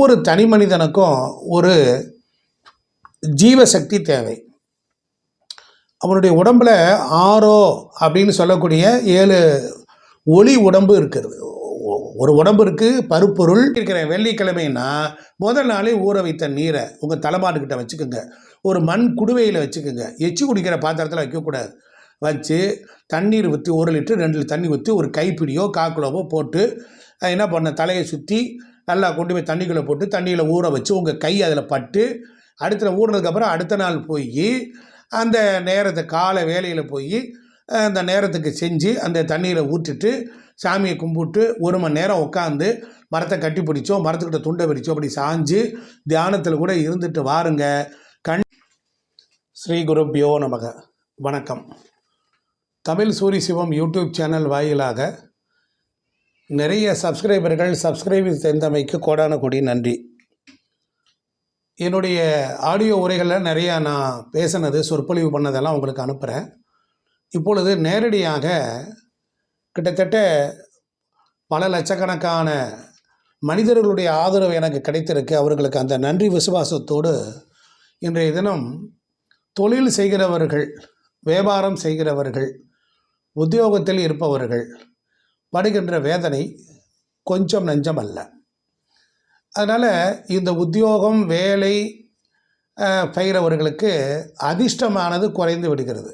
ஒவ்வொரு தனி மனிதனுக்கும் ஒரு ஜீவசக்தி தேவை. அவனுடைய உடம்புல ஆரோ அப்படின்னு சொல்லக்கூடிய ஏழு ஒளி உடம்பு இருக்கிறது. ஒரு உடம்பு இருக்குது பருப்பொருள் இருக்கிற வெள்ளிக்கிழமைன்னா முதல் நாளே ஊற வைத்த நீரை உங்கள் தலைமாட்டுக்கிட்ட வச்சுக்கோங்க. ஒரு மண் குடுவையில் வச்சுக்கோங்க. எச்சு குடிக்கிற பாத்திரத்தில் வைக்கக்கூடாது வச்சு தண்ணீர் ஊற்றி ஒரு லிட்டர் ரெண்டு தண்ணி ஊற்றி ஒரு கைப்பிடியோ காக்குலோவோ போட்டு என்ன பண்ண தலையை சுற்றி நல்லா கொண்டு போய் தண்ணிக்குள்ளே போட்டு தண்ணியில் ஊற வச்சு உங்கள் கை அதில் பட்டு அடுத்த ஊறினதுக்கப்புறம் அடுத்த நாள் போய் அந்த நேரத்தை காலை வேலையில் போய் அந்த நேரத்துக்கு செஞ்சு அந்த தண்ணியில் ஊற்றிட்டு சாமியை கும்பிட்டு ஒரு மணி நேரம் உட்காந்து மரத்தை கட்டி பிடிச்சோ மரத்துக்கிட்ட துண்டை பிடிச்சோ அப்படி சாஞ்சு தியானத்தில் கூட இருந்துட்டு வாருங்க. கண் ஸ்ரீ குருப்பியோ நமக. வணக்கம். தமிழ் சூரி சிவம் யூடியூப் சேனல் வாயிலாக நிறைய சப்ஸ்கிரைபர்கள் சப்ஸ்கிரைபிங் சேர்ந்தமைக்கு கோடான கொடி நன்றி. என்னுடைய ஆடியோ உரைகளில் நிறையா நான் பேசினது சொற்பொழிவு பண்ணதெல்லாம் உங்களுக்கு அனுப்புகிறேன் இப்பொழுது நேரடியாக கிட்டத்தட்ட பல லட்சக்கணக்கான மனிதர்களுடைய ஆதரவு எனக்கு கிடைத்திருக்கு. அவர்களுக்கு அந்த நன்றி விசுவாசத்தோடு இன்றைய தினம் தொழில் செய்கிறவர்கள் வியாபாரம் செய்கிறவர்கள் உத்தியோகத்தில் இருப்பவர்கள் படுகின்ற வேதனை கொஞ்சம் நஞ்சம் அல்ல அதனால் இந்த உத்தியோகம் வேலை அஹ், அதிர்ஷ்டமானது குறைந்து விடுகிறது.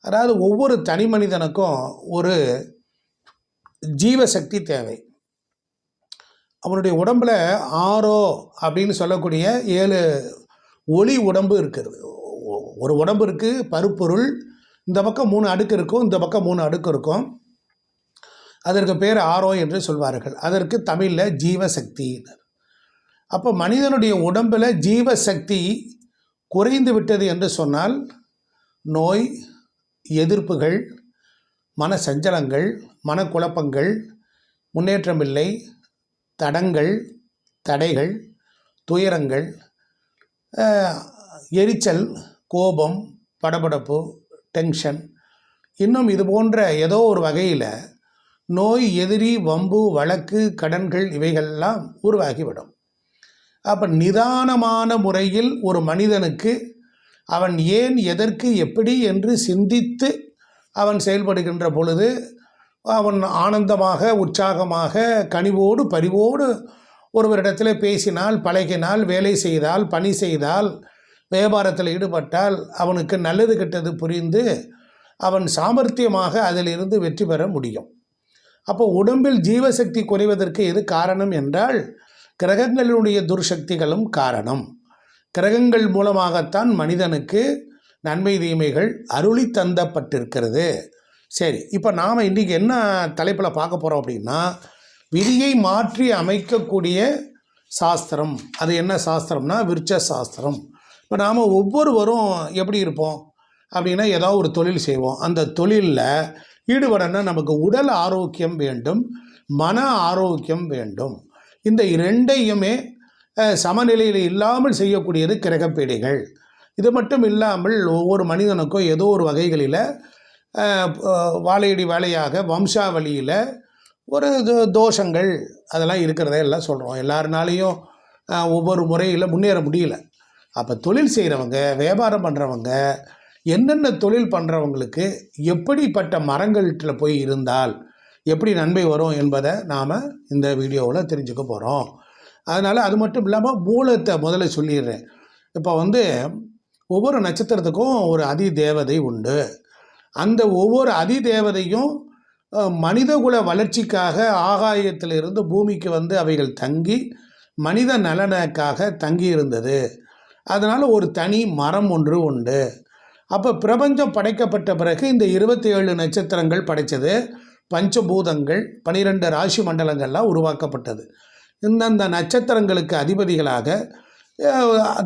அதாவது ஒவ்வொரு தனி மனிதனுக்கும் ஒரு ஜீவசக்தி தேவை. அவனுடைய உடம்புல ஆரோ அப்படின்னு சொல்லக்கூடிய ஏழு ஒளி உடம்பு இருக்கிறது. ஒரு உடம்பு இருக்குது பருப்பொருள் இந்த பக்கம் மூணு அடுக்கு இருக்கும் இந்த பக்கம் மூணு அடுக்கு இருக்கும். அதற்கு பேர் ஆரோ என்று சொல்வார்கள். அதற்கு தமிழில் ஜீவசக்தியினர் அப்போ மனிதனுடைய உடம்பில் ஜீவசக்தி குறைந்து விட்டது என்று சொன்னால் நோய் எதிர்ப்புகள் மன சஞ்சலங்கள் மனக்குழப்பங்கள் முன்னேற்றமில்லை தடங்கள் தடைகள் துயரங்கள் எரிச்சல் கோபம் படபடப்பு டென்ஷன் இன்னும் இது போன்ற ஏதோ ஒரு வகையில் நோய் எதிரி வம்பு வழக்கு கடன்கள் இவைகள்லாம் உருவாகிவிடும். அப்போ நிதானமான முறையில் ஒரு மனிதனுக்கு அவன் ஏன் எதற்கு எப்படி என்று சிந்தித்து அவன் செயல்படுகின்ற பொழுது அவன் ஆனந்தமாக உற்சாகமாக கனிவோடு பரிவோடு ஒருவரிடத்தில் பேசினால் பழகினால் வேலை செய்தால் பணி செய்தால் வியாபாரத்தில் ஈடுபட்டால் அவனுக்கு நல்லது கெட்டது புரிந்து அவன் சாமர்த்தியமாக அதிலிருந்து வெற்றி பெற முடியும். அப்போ உடம்பில் ஜீவசக்தி குறைவதற்கு எது காரணம் என்றால் கிரகங்களினுடைய துர்சக்திகளும் காரணம். கிரகங்கள் மூலமாகத்தான் மனிதனுக்கு நன்மை தீமைகள் அருளி தந்தப்பட்டிருக்கிறது. சரி இப்போ நாம் இன்றைக்கி என்ன தலைப்பில் பார்க்க போகிறோம் அப்படின்னா விதியை மாற்றி அமைக்கக்கூடிய சாஸ்திரம். அது என்ன சாஸ்திரம்னா விருட்ச சாஸ்திரம். இப்போ நாம் ஒவ்வொருவரும் எப்படி இருப்போம்? அப்படின்னா ஏதாவது ஒரு தொழில் செய்வோம். அந்த தொழிலில் ஈடுபடனா நமக்கு உடல் ஆரோக்கியம் வேண்டும் மன ஆரோக்கியம் வேண்டும். இந்த இரண்டையுமே சமநிலையில் இல்லாமல் செய்யக்கூடியது கிரகப்பேடைகள். இது மட்டும் இல்லாமல் ஒவ்வொரு மனிதனுக்கும் ஏதோ ஒரு வகைகளில் வாழையடி வாழையாக வம்சாவளியில் ஒரு தோ- தோஷங்கள் அதெல்லாம் இருக்கிறதே எல்லாம் சொல்கிறோம் எல்லாருனாலையும் ஒவ்வொரு முறையில் முன்னேற முடியல. அப்போ தொழில் செய்கிறவங்க வியாபாரம் பண்ணுறவங்க என்னென்ன தொழில் பண்ணுறவங்களுக்கு எப்படிப்பட்ட மரங்கள்கிட்ட போய் இருந்தால் எப்படி நன்மை வரும் என்பதை நாம் இந்த வீடியோவில் தெரிஞ்சுக்க போகிறோம் அதனால் அது மட்டும் இல்லாமல் மூலத்தை முதல்ல சொல்லிடுறேன். இப்போ வந்து ஒவ்வொரு நட்சத்திரத்துக்கும் ஒரு அதி தேவதை உண்டு. அந்த ஒவ்வொரு அதி தேவதையும் மனிதகுல வளர்ச்சிக்காக ஆகாயத்திலிருந்து பூமிக்கு வந்து அவைகள் தங்கி மனித நலனுக்காக தங்கி இருந்தது அதனால் ஒரு தனி மரம் ஒன்று உண்டு. அப்போ பிரபஞ்சம் படைக்கப்பட்ட பிறகு இந்த இருபத்தி ஏழு நட்சத்திரங்கள் படைத்தது பஞ்சபூதங்கள் பனிரெண்டு ராசி மண்டலங்கள்லாம் உருவாக்கப்பட்டது. இந்தந்த நட்சத்திரங்களுக்கு அதிபதிகளாக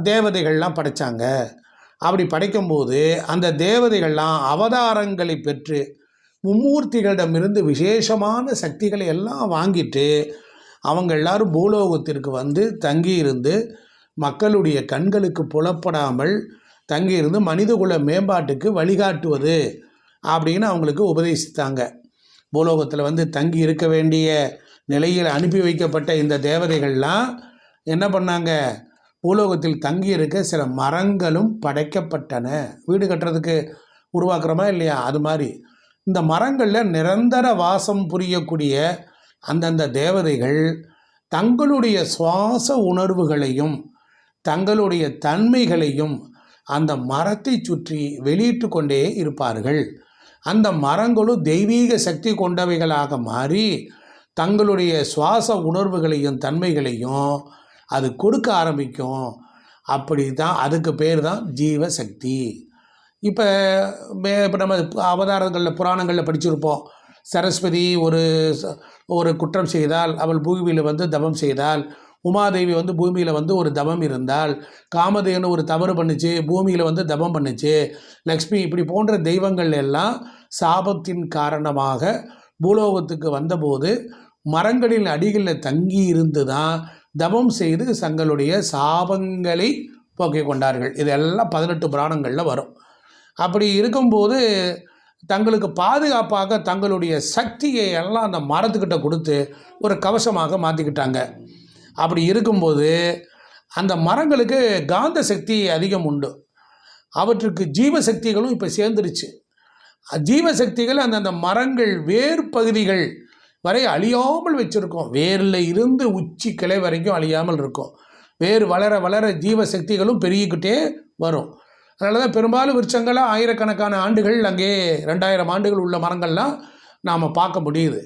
தேவதைகள்லாம் படைச்சாங்க. அப்படி படைக்கும்போது அந்த தேவதைகள்லாம் அவதாரங்களை பெற்று மும்மூர்த்திகளிடமிருந்து விசேஷமான சக்திகளை எல்லாம் வாங்கிட்டு அவங்க எல்லாரும் பூலோகத்திற்கு வந்து தங்கியிருந்து மக்களுடைய கண்களுக்கு புலப்படாமல் தங்கியிருந்து மனிதகுல மேம்பாட்டுக்கு வழிகாட்டுவது அப்படின்னு அவங்களுக்கு உபதேசித்தாங்க. பூலோகத்தில் வந்து தங்கி இருக்க வேண்டிய நிலையில் அனுப்பி வைக்கப்பட்ட இந்த தேவதைகள்லாம் என்ன பண்ணாங்க? பூலோகத்தில் தங்கியிருக்க சில மரங்களும் படைக்கப்பட்டன. வீடு கட்டுறதுக்கு உருவாக்குறோமா இல்லையா? அது மாதிரி. இந்த மரங்களில் நிரந்தர வாசம் புரியக்கூடிய அந்தந்த தேவதைகள் தங்களுடைய சுவாச உணர்வுகளையும் தங்களுடைய தன்மைகளையும் அந்த மரத்தை சுற்றி வெளியிட்டு கொண்டே இருப்பார்கள். அந்த மரங்களும் தெய்வீக சக்தி கொண்டவைகளாக மாறி தங்களுடைய சுவாச உணர்வுகளையும் தன்மைகளையும் அது கொடுக்க ஆரம்பிக்கும். அப்படி தான் அதுக்கு பேர் தான் ஜீவசக்தி. இப்போ இப்போ நம்ம அவதாரங்களில் புராணங்களில் படிச்சிருப்போம். சரஸ்வதி ஒரு ஒரு குற்றம் செய்தால் அவள் பூமியில் வந்து தவம் செய்தால் உமாதேவி வந்து பூமியில் வந்து ஒரு தபம் இருந்தால் காமதேனு ஒரு தவறு பண்ணுச்சு பூமியில் வந்து தபம் பண்ணுச்சு. லக்ஷ்மி இப்படி போன்ற தெய்வங்கள் எல்லாம் சாபத்தின் காரணமாக பூலோகத்துக்கு வந்தபோது மரங்களின் அடிகளில் தங்கி இருந்து தான் தபம் செய்து தங்களுடைய சாபங்களை போக்கிக் கொண்டார்கள். இதெல்லாம் பதினெட்டு புராணங்களில் வரும். அப்படி இருக்கும்போது தங்களுக்கு பாதுகாப்பாக தங்களுடைய சக்தியை எல்லாம் அந்த மரத்துக்கிட்ட கொடுத்து ஒரு கவசமாக மாற்றிக்கிட்டாங்க அப்படி இருக்கும்போது அந்த மரங்களுக்கு காந்த சக்தி அதிகம் உண்டு. அவற்றுக்கு ஜீவசக்திகளும் இப்போ சேர்ந்துருச்சு. ஜீவசக்திகள் அந்தந்த மரங்கள் வேர் பகுதிகள் வரை அழியாமல் வச்சுருக்கோம். வேரில் இருந்து உச்சி கிளை வரைக்கும் அழியாமல் இருக்கும். வேர் வளர வளர ஜீவசக்திகளும் பெருகிக்கிட்டே வரும். அதனால தான் பெரும்பாலும் விருட்சங்களாக ஆயிரக்கணக்கான ஆண்டுகள் அங்கே ரெண்டாயிரம் ஆண்டுகள் உள்ள மரங்கள்லாம் நாம் பார்க்க முடியுது.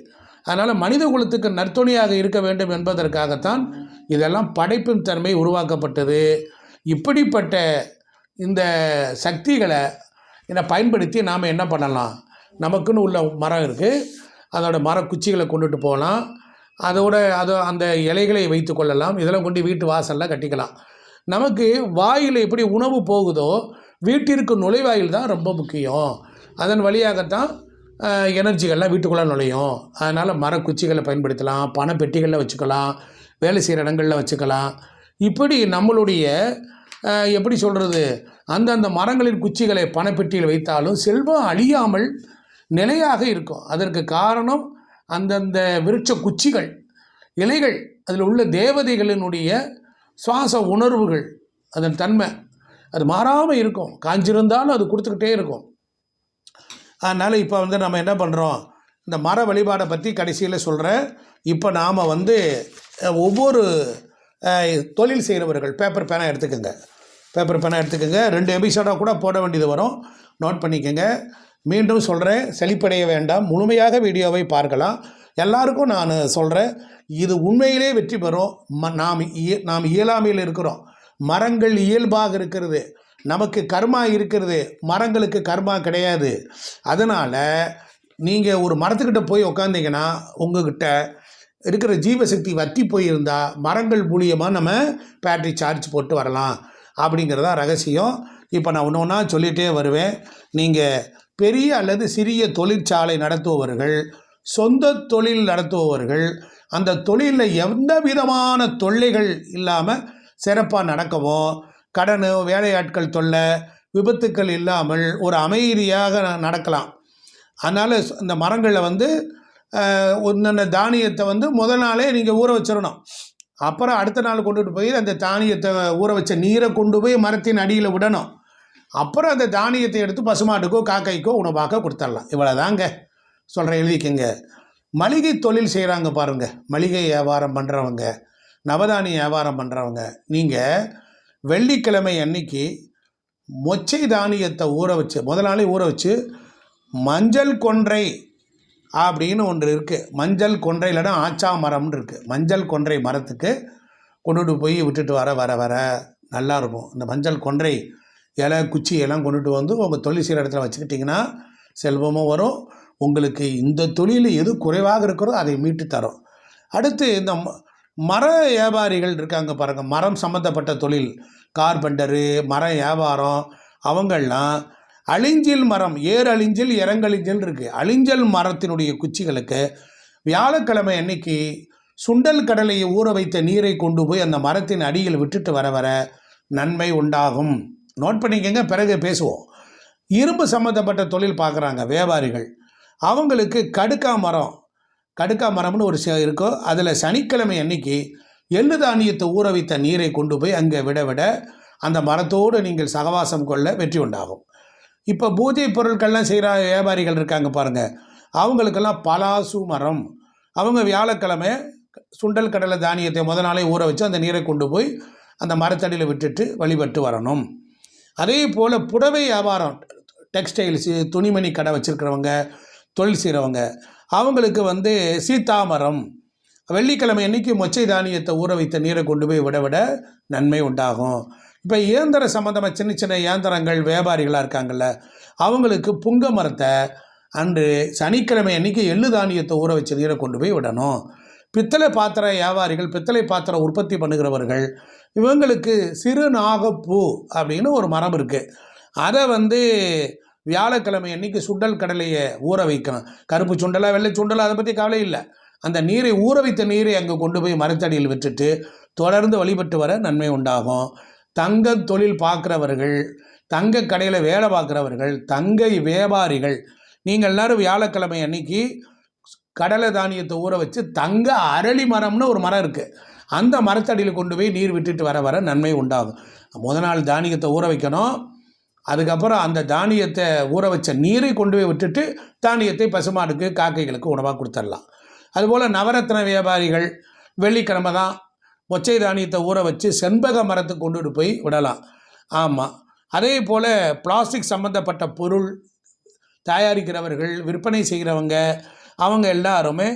அதனால் மனித குலத்துக்கு நற்துணையாக இருக்க வேண்டும் என்பதற்காகத்தான் இதெல்லாம் படைப்பின் தன்மை உருவாக்கப்பட்டது. இப்படிப்பட்ட இந்த சக்திகளை இதை பயன்படுத்தி நாம் என்ன பண்ணலாம்? நமக்குன்னு உள்ள மரம் இருக்குது அதோடய மர குச்சிகளை கொண்டுட்டு போகலாம். அதோட அது அந்த இலைகளை வைத்து கொள்ளலாம். இதெல்லாம் கொண்டு வீட்டு வாசலில் கட்டிக்கலாம். நமக்கு வாயில் எப்படி உணவு போகுதோ வீட்டிற்கு நுழைவாயில் தான் ரொம்ப முக்கியம். அதன் வழியாகத்தான் எனர்ஜிகள்லாம் வீட்டுக்குள்ளே நுழையும். அதனால் மரக்குச்சிகளை பயன்படுத்தலாம் பணப்பெட்டிகளில் வச்சுக்கலாம் வேலை செய்கிற இடங்களில் வச்சுக்கலாம். இப்படி நம்மளுடைய எப்படி சொல்கிறது அந்தந்த மரங்களின் குச்சிகளை பணப்பெட்டியில் வைத்தாலும் செல்வம் அழியாமல் நிலையாக இருக்கும். அதற்கு காரணம் அந்தந்த விருட்ச குச்சிகள் இலைகள் அதில் உள்ள தேவதைகளினுடைய சுவாச உணர்வுகள் அதன் தன்மை அது மாறாமல் இருக்கும். காஞ்சிருந்தாலும் அது கொடுத்துக்கிட்டே இருக்கும். அதனால் இப்போ வந்து நம்ம என்ன பண்ணுறோம் இந்த மர வழிபாடை பற்றி கடைசியில் சொல்கிறேன் இப்போ நாம் வந்து ஒவ்வொரு தொழில் செய்கிறவர்கள் பேப்பர் பேனா எடுத்துக்கோங்க. பேப்பர் பேனா எடுத்துக்கோங்க. ரெண்டு எபிசோடாக கூட போட வேண்டியது வரும். நோட் பண்ணிக்கோங்க. மீண்டும் சொல்கிறேன் செழிப்படைய வேண்டாம். முழுமையாக வீடியோவை பார்க்கலாம். எல்லாருக்கும் நான் சொல்கிறேன் இது உண்மையிலே வெற்றி பெறும். ம நாம் இய நாம் இயலாமையில் இருக்கிறோம். மரங்கள் இயல்பாக இருக்கிறது. நமக்கு கர்மா இருக்கிறது. மரங்களுக்கு கர்மா கிடையாது. அதனால் நீங்கள் ஒரு மரத்துக்கிட்ட போய் உக்காந்தீங்கன்னா உங்ககிட்ட இருக்கிற ஜீவசக்தி வத்தி போயிருந்தால் மரங்கள் மூலியமாக நம்ம பேட்டரி சார்ஜ் போட்டு வரலாம். அப்படிங்கிறதா ரகசியம். இப்போ நான் ஒன்று ஒன்றா சொல்லிகிட்டே வருவேன். நீங்கள் பெரிய அல்லது சிறிய தொழிற்சாலை நடத்துபவர்கள் சொந்த தொழில் நடத்துபவர்கள் அந்த தொழிலில் எந்த விதமான தொல்லைகள் இல்லாமல் சிறப்பாக நடக்கவும் கடன் வேலையாட்கள் தொல்லை விபத்துக்கள் இல்லாமல் ஒரு அமைதியாக நடக்கலாம். அதனால் இந்த மரங்களில் வந்து ஒன்று தானியத்தை வந்து முதல் நாளே நீங்கள் ஊற வச்சிடணும் அப்புறம் அடுத்த நாள் கொண்டுட்டு போய் அந்த தானியத்தை ஊற வச்ச நீரை கொண்டு போய் மரத்தின் அடியில் விடணும். அப்புறம் அந்த தானியத்தை எடுத்து பசுமாட்டுக்கோ காக்கைக்கோ உணவாக கொடுத்துடலாம் இவ்வளோதாங்க சொல்கிறேன் எழுதிக்கங்க. மளிகை தொழில் செய்கிறாங்க பாருங்கள் மளிகை வியாபாரம் பண்ணுறவங்க நவதானிய வியாபாரம் பண்ணுறவங்க நீங்கள் வெள்ளிக்கிழமை அன்னைக்கு மொச்சை தானியத்தை ஊற வச்சு முதல் நாளே ஊற வச்சு மஞ்சள் கொன்றை அப்படின்னு ஒன்று இருக்குது மஞ்சள் கொன்றை இல்லைன்னா ஆச்சா மரம்னு இருக்குது மஞ்சள் கொன்றை மரத்துக்கு கொண்டுட்டு போய் விட்டுட்டு வர வர வர நல்லா இருக்கும். இந்த மஞ்சள் கொன்றை இலை குச்சி எல்லாம் கொண்டுட்டு வந்து உங்கள் தொழில் செய்கிற இடத்துல வச்சுக்கிட்டிங்கன்னா செல்வமும் வரும். உங்களுக்கு இந்த தொழில் எது குறைவாக இருக்கிறதோ அதை மீட்டு தரும். அடுத்து இந்த மர வியாபாரிகள் இருக்காங்க பாருங்கள் மரம் சம்மந்தப்பட்ட தொழில். கார்பெண்டரு மர வியாபாரம் அவங்கள்லாம் அழிஞ்சில் மரம் ஏர் அழிஞ்சில் இறங்கழிஞ்சில் இருக்குது அழிஞ்சல் மரத்தினுடைய குச்சிகளுக்கு வியாழக்கிழமை அன்னைக்கு சுண்டல் கடலையை ஊற வைத்த நீரை கொண்டு போய் அந்த மரத்தின் அடியில் விட்டுட்டு வர வர நன்மை உண்டாகும். நோட் பண்ணிக்கங்க பிறகு பேசுவோம். இரும்பு சம்மந்தப்பட்ட தொழில் பார்க்குறாங்க வியாபாரிகள். அவங்களுக்கு கடுக்கா மரம் கடுக்கா மரம்னு ஒரு ச- இருக்கோ அதில் சனிக்கிழமை அன்னைக்கு எள்ளு தானியத்தை ஊற வைத்த நீரை கொண்டு போய் அங்கே விட விட அந்த மரத்தோடு நீங்கள் சகவாசம் கொள்ள வெற்றி உண்டாகும். இப்போ பூஜை பொருட்கள்லாம் செய்கிற வியாபாரிகள் இருக்காங்க பாருங்கள் அவங்களுக்கெல்லாம் பலாசு மரம். அவங்க வியாழக்கிழமை சுண்டல் கடலை தானியத்தை முத நாளே ஊற வச்சு அந்த நீரை கொண்டு போய் அந்த மரத்தடியில் விட்டுட்டு வழிபட்டு வரணும். அதே போல் புடவை வியாபாரம் டெக்ஸ்டைல்ஸு துணிமணி கடை வச்சுருக்கிறவங்க தொழில் செய்கிறவங்க அவங்களுக்கு வந்து சீத்தாமரம் வெள்ளிக்கிழமை அன்னைக்கு மொச்சை தானியத்தை ஊற வைத்த நீரை கொண்டு போய் விட விட நன்மை உண்டாகும். இப்போ இயந்திர சம்மந்தமாக சின்ன சின்ன இயந்திரங்கள் வியாபாரிகளாக இருக்காங்கல்ல அவங்களுக்கு புங்க மரத்தை அன்று சனிக்கிழமை அன்னைக்கு எள்ளு தானியத்தை ஊற வச்ச நீரை கொண்டு போய் விடணும். பித்தளை பாத்திர வியாபாரிகள் பித்தளை பாத்திரம் உற்பத்தி பண்ணுகிறவர்கள் இவங்களுக்கு சிறு நாகப்பூ அப்படின்னு ஒரு மரம் இருக்குது அதை வந்து வியாழக்கிழமை அன்னைக்கு சுண்டல் கடலையை ஊற வைக்கணும். கருப்பு சுண்டலா வெள்ளை சுண்டலா அதை பற்றி கவலை இல்லை. அந்த நீரை ஊற வைத்த நீரை அங்கே கொண்டு போய் மரத்தடியில் விட்டுட்டு தொடர்ந்து வழிபட்டு வர நன்மை உண்டாகும். தங்க தொழில் பார்க்குறவர்கள் தங்க கடையில் வேலை பார்க்குறவர்கள் தங்க வியாபாரிகள் நீங்கள் எல்லோரும் வியாழக்கிழமை அன்னைக்கு கடலை தானியத்தை ஊற வச்சு தங்க அரளி மரம்னு ஒரு மரம் இருக்குது அந்த மரத்தடியில் கொண்டு போய் நீர் விட்டுட்டு வர வர நன்மை உண்டாகும். முத நாள் தானியத்தை ஊற வைக்கணும். அதுக்கப்புறம் அந்த தானியத்தை ஊற வச்ச நீரை கொண்டு போய் விட்டுட்டு தானியத்தை பசுமாடுக்கு காக்கைகளுக்கு உணவாக கொடுத்துடலாம். அதுபோல் நவரத்ன வியாபாரிகள் வெள்ளிக்கிழமை தான் ஒச்சை தானியத்தை ஊற வச்சு செண்பக மரத்துக்கு கொண்டுட்டு போய் விடலாம். ஆமாம் அதே போல் பிளாஸ்டிக் சம்மந்தப்பட்ட பொருள் தயாரிக்கிறவர்கள் விற்பனை செய்கிறவங்க அவங்க எல்லாருமே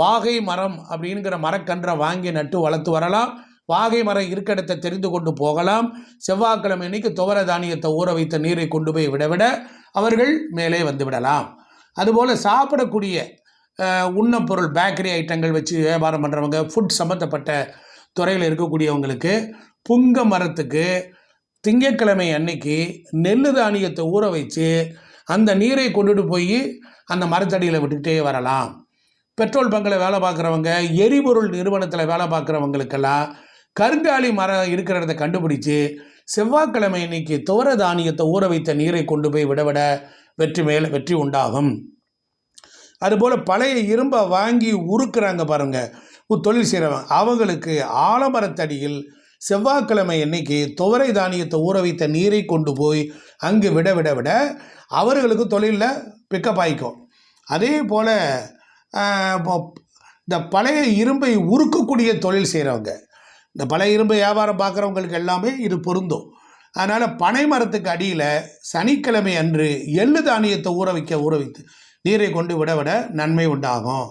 வாகை மரம் அப்படிங்கிற மரக்கன்றை வாங்கி நட்டு வளர்த்து வரலாம். வாகை மரம் இருக்கடத்தை தெரிந்து கொண்டு போகலாம். செவ்வாய்க்கிழமை அன்னைக்கு துவர தானியத்தை ஊற வைத்த நீரை கொண்டு போய் விட விட அவர்கள் மேலே வந்து விடலாம். அதுபோல் சாப்பிடக்கூடிய உண்ணப்பொருள் பொருள் பேக்கரி ஐட்டங்கள் வச்சு வியாபாரம் பண்ணுறவங்க ஃபுட் சம்மந்தப்பட்ட துறையில் இருக்கக்கூடியவங்களுக்கு புங்க மரத்துக்கு திங்கட்கிழமை அன்னைக்கு நெல் தானியத்தை ஊற வச்சு அந்த நீரை கொண்டுட்டு போய் அந்த மரத்தடியில் விட்டுக்கிட்டே வரலாம். பெட்ரோல் பங்கில் வேலை பார்க்குறவங்க எரிபொருள் நிறுவனத்தில் வேலை பார்க்குறவங்களுக்கெல்லாம் கருங்காலி மரம் இருக்கிற இடத்த கண்டுபிடிச்சு செவ்வாய்க்கிழமை இன்னைக்கு துவர தானியத்தை ஊற வைத்த நீரை கொண்டு போய் விடவிட வெற்றி மேலே வெற்றி உண்டாகும். அதுபோல் பழைய இரும்பை வாங்கி உருக்குறாங்க பாருங்க. தொழில் செய்கிறவங்க அவங்களுக்கு ஆலமரத்தடியில் செவ்வாய்க்கிழமை அன்னைக்கு துவரை தானியத்தை ஊற வைத்த நீரை கொண்டு போய் அங்கு விட விட விட அவர்களுக்கு தொழிலில் பிக்கப் ஆயிக்கும். அதே போல் இந்த பழைய இரும்பை உருக்கக்கூடிய தொழில் செய்கிறவங்க இந்த பழைய இரும்பு வியாபாரம் பார்க்குறவங்களுக்கு எல்லாமே இது பொருந்தும். அதனால் பனை மரத்துக்கு அடியில் சனிக்கிழமை அன்று எள்ளு தானியத்தை ஊற வைக்க ஊற வைத்து நீரை கொண்டு விட விட நன்மை உண்டாகும்.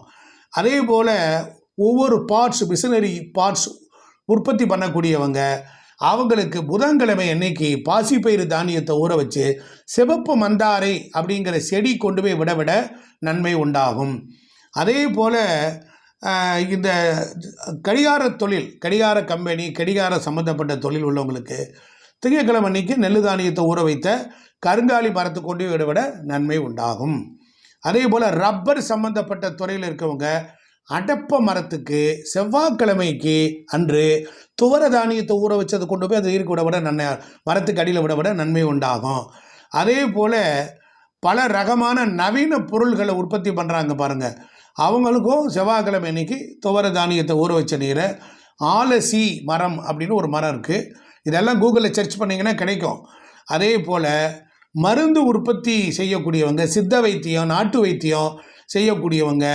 அதே போல் ஒவ்வொரு பார்ட்ஸ் மிஷினரி பார்ட்ஸ் உற்பத்தி பண்ணக்கூடியவங்க அவங்களுக்கு புதன்கிழமை அன்னைக்கு பாசிப்பயிறு தானியத்தை ஊற வச்சு சிவப்பு மந்தாரை அப்படிங்கிற செடி கொண்டு போய் விட விட நன்மை உண்டாகும். அதே போல் இந்த கடிகார தொழில் கடிகார கம்பெனி கடிகார சம்மந்தப்பட்ட தொழில் உள்ளவங்களுக்கு திங்கட்கிழமை அன்னைக்கு நெல்லு தானியத்தை ஊற வைத்த கருங்காலி மரத்தை கொண்டு போய் விட விட நன்மை உண்டாகும். அதே போல் ரப்பர் சம்மந்தப்பட்ட துறையில் இருக்கவங்க அடப்ப மரத்துக்கு செவ்வாய்க்கிழமைக்கு அன்று துவர தானியத்தை ஊற வச்சது கொண்டு போய் அதை ஈர்க்க விட விட நன்மை மரத்துக்கு அடியில் விட விட நன்மை உண்டாகும். அதே போல் பல ரகமான நவீன பொருள்களை உற்பத்தி பண்ணுறாங்க பாருங்கள் அவங்களுக்கும் செவ்வாய்க்கிழமை அன்னைக்கு துவர தானியத்தை ஊற வச்ச நீரை ஆலசி மரம் அப்படின்னு ஒரு மரம் இருக்குது இதெல்லாம் கூகுளில் சர்ச் பண்ணிங்கன்னா கிடைக்கும். அதே போல் மருந்து உற்பத்தி செய்யக்கூடியவங்க சித்த வைத்தியம் நாட்டு வைத்தியம் செய்யக்கூடியவங்க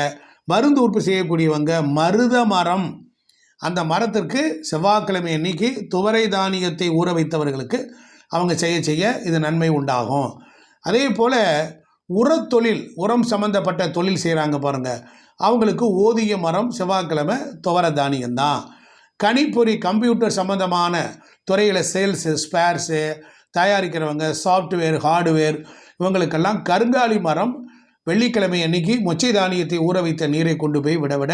மருந்து உற்பத்தி செய்யக்கூடியவங்க மருத மரம். அந்த மரத்திற்கு செவ்வாய்க்கிழமை அன்னைக்கு துவரை தானியத்தை ஊற வைத்தவர்களுக்கு அவங்க செய்ய செய்ய இது நன்மை உண்டாகும். அதே போல் உரத்தொழில் உரம் சம்மந்தப்பட்ட தொழில் செய்கிறாங்க பாருங்கள் அவங்களுக்கு ஓதிய மரம் செவ்வாய்க்கிழமை துவர தானியம்தான் கணிப்பொறி கம்ப்யூட்டர் சம்மந்தமான துறையில் சேல்ஸு ஸ்பேர்ஸு தயாரிக்கிறவங்க சாஃப்ட்வேர் ஹார்ட்வேர் இவங்களுக்கெல்லாம் கருங்காலி மரம் வெள்ளிக்கிழமை அன்னைக்கு மொச்சை தானியத்தை ஊற வைத்த நீரை கொண்டு போய் விட விட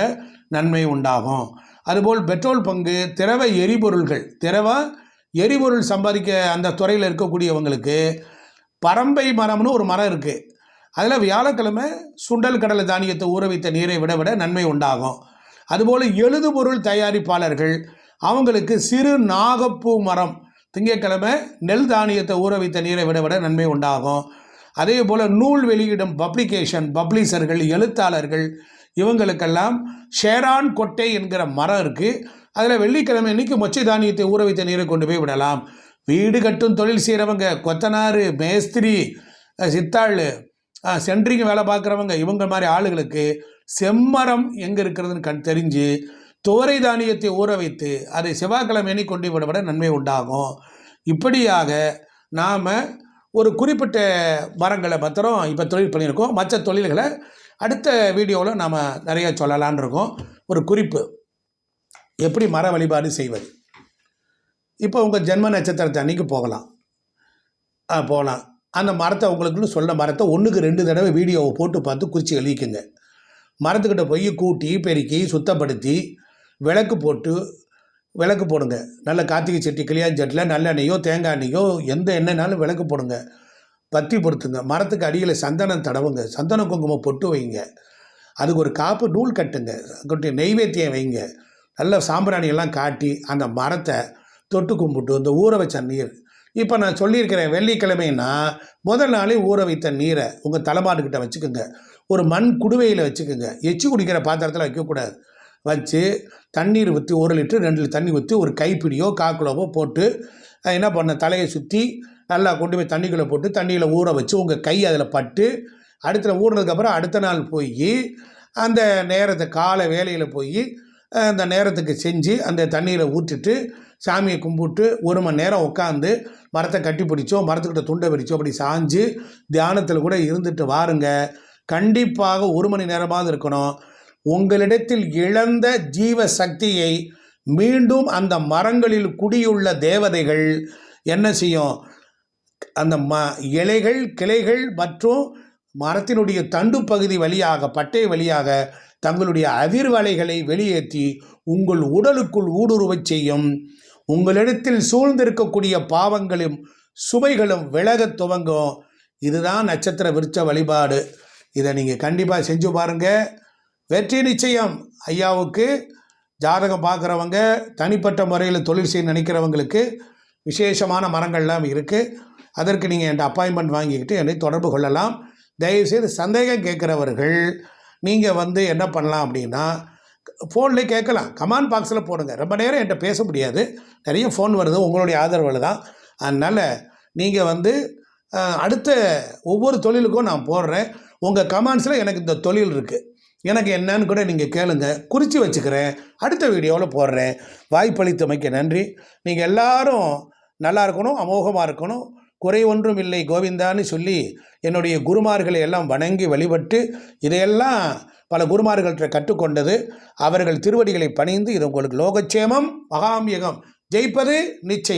நன்மை உண்டாகும். அதுபோல் பெட்ரோல் பங்கு திரவ எரிபொருள்கள் திரவ எரிபொருள் சம்பாதிக்க அந்த துறையில் இருக்கக்கூடியவங்களுக்கு பரம்பை மரம்னு ஒரு மரம் இருக்குது அதில் வியாழக்கிழமை சுண்டல் கடலை தானியத்தை ஊற வைத்த நீரை விட விட நன்மை உண்டாகும். அதுபோல் எழுதுபொருள் தயாரிப்பாளர்கள் அவங்களுக்கு சிறு நாகப்பூ மரம் திங்கட்கிழமை நெல் தானியத்தை ஊற வைத்த நீரை விட விட நன்மை உண்டாகும். அதே போல் நூல் வெளியிடும் பப்ளிகேஷன் பப்ளிஷர்கள் எழுத்தாளர்கள் இவங்களுக்கெல்லாம் ஷேரான் கொட்டை என்கிற மரம் இருக்குது அதில் வெள்ளிக்கிழமை அன்னைக்கு மொச்சை தானியத்தை ஊற வைத்த நீரை கொண்டு போய் விடலாம். வீடு கட்டும் தொழில் செய்கிறவங்க கொத்தனார் மேஸ்திரி சித்தாள் சென்ட்ரிங்க வேலை பார்க்குறவங்க இவங்க மாதிரி ஆளுகளுக்கு செம்மரம் எங்கே இருக்கிறதுன்னு கண் தெரிஞ்சு துவரை தானியத்தை ஊற வைத்து அதை செவ்வாய்க்கிழமை கொண்டு விட விட நன்மை உண்டாகும். இப்படியாக நாம் ஒரு குறிப்பிட்ட மரங்களை மாத்திரம் இப்போ தொழில் பண்ணியிருக்கோம். மற்ற தொழில்களை அடுத்த வீடியோவில் நாம் நிறைய சொல்லலான் இருக்கோம். ஒரு குறிப்பு. எப்படி மர வழிபாடு செய்வது? இப்போ உங்கள் ஜென்ம நட்சத்திரத்தை அன்னைக்கு போகலாம். ஆ போகலாம். அந்த மரத்தை அவங்களுக்குன்னு சொல்ல மரத்தை ஒன்றுக்கு ரெண்டு தடவை வீடியோவை போட்டு பார்த்து குறித்து எழுதிக்குங்க. மரத்துக்கிட்ட போய் கூட்டி பெருக்கி சுத்தப்படுத்தி விளக்கு போட்டு விளக்கு போடுங்க. நல்ல கார்த்திகை செட்டி கிளியான் கிளியாஞ்சட்டில் நல்லெண்ணெயோ தேங்காய் எண்ணெயோ எந்த எண்ணெய்னாலும் விளக்கு போடுங்க. பத்தி பொறுத்துங்க. மரத்துக்கு அடியில் சந்தனம் தடவுங்க. சந்தன குங்குமம் பொட்டு வைங்க. அதுக்கு ஒரு காப்பு நூல் கட்டுங்க. கொட்டி நெய்வேத்தியம் வைங்க. நல்ல சாம்பிராணி எல்லாம் காட்டி அந்த மரத்தை தொட்டு கும்பிட்டு இந்த ஊற வச்ச நீர் இப்போ நான் சொல்லியிருக்கிறேன் வெள்ளிக்கிழமைன்னா முதல் நாளே ஊற வைத்த நீரை உங்கள் தலைமாட்டுக்கிட்ட வச்சுக்கோங்க. ஒரு மண் குடுவையில் வச்சுக்கோங்க. எச்சு குடிக்கிற பாத்திரத்தில் வைக்கக்கூடாது. வச்சு தண்ணீர் ஊற்றி ஒரு லிட்டர் ரெண்டு லிட்டர் தண்ணி ஊற்றி ஒரு கைப்பிடியோ காக்குலோவோ போட்டு என்ன பண்ண தலையை சுற்றி நல்லா கொண்டு போய் தண்ணிக்குள்ளே போட்டு தண்ணியில் ஊற வச்சு உங்கள் கை அதில் பட்டு அடுத்த ஊறினதுக்கப்புறம் அடுத்த நாள் போய் அந்த நேரத்தை காலை வேலையில் போய் அந்த நேரத்துக்கு செஞ்சு அந்த தண்ணீரை ஊற்றிட்டு சாமியை கும்பிட்டு ஒரு மணி நேரம் உட்காந்து மரத்தை கட்டி பிடிச்சோ மரத்துக்கிட்ட துண்டை பிடிச்சோ அப்படி சாஞ்சு தியானத்தில் கூட இருந்துட்டு வாருங்க. கண்டிப்பாக ஒரு மணி நேரமாவது இருக்கணும். உங்களிடத்தில் இழந்த ஜீவ சக்தியை மீண்டும் அந்த மரங்களில் குடியுள்ள தேவதைகள் என்ன செய்யும்? அந்த ம இலைகள் கிளைகள் மற்றும் மரத்தினுடைய தண்டு பகுதி வழியாக பட்டை வழியாக தங்களுடைய அதிர்வலைகளை வெளியேற்றி உங்கள் உடலுக்குள் ஊடுருவச் செய்யும். உங்களிடத்தில் சூழ்ந்திருக்கக்கூடிய பாவங்களும் சுமைகளும் விலகத் துவங்கும். இதுதான் நட்சத்திர விருட்ச வழிபாடு. இதை நீங்கள் கண்டிப்பாக செஞ்சு பாருங்கள் வெற்றி நிச்சயம். ஐயாவுக்கு ஜாதகம் பார்க்குறவங்க தனிப்பட்ட முறையில் தொழில் செய்ய நினைக்கிறவங்களுக்கு விசேஷமான மரங்கள்லாம் இருக்குது அதற்கு நீங்கள் என்கிட்ட அப்பாயின்மெண்ட் வாங்கிக்கிட்டு என்னை தொடர்பு கொள்ளலாம். தயவுசெய்து சந்தேகம் கேட்குறவர்கள் நீங்கள் வந்து என்ன பண்ணலாம் அப்படின்னா ஃபோன்லேயே கேட்கலாம். கமாண்ட் பாக்ஸில் போடுங்க. ரொம்ப நேரம் என்கிட்ட பேச முடியாது. நிறைய ஃபோன் வருது. உங்களுடைய ஆதரவில் தான். அதனால் நீங்கள் வந்து அடுத்த ஒவ்வொரு தொழிலுக்கும் நான் போடுறேன். உங்கள் கமெண்ட்ஸில் எனக்கு இந்த தொழில் இருக்குது எனக்கு என்னன்னு கூட நீங்கள் கேளுங்க. குறித்து வச்சுக்கிறேன். அடுத்த வீடியோவில் போடுறேன். வாய்ப்பளித்தமைக்கு நன்றி. நீங்கள் எல்லாரும் நல்லா இருக்கணும். அமோகமாக இருக்கணும். குறை ஒன்றும் இல்லை கோவிந்தான்னு சொல்லி என்னுடைய குருமார்களை எல்லாம் வணங்கி வழிபட்டு இதையெல்லாம் பல குருமார்கள்ட்ட கற்றுக்கொண்டது. அவர்கள் திருவடிகளை பணிந்து இது உங்களுக்கு லோகச்சேமம் மகாமியகம். ஜெயிப்பது நிச்சயம்.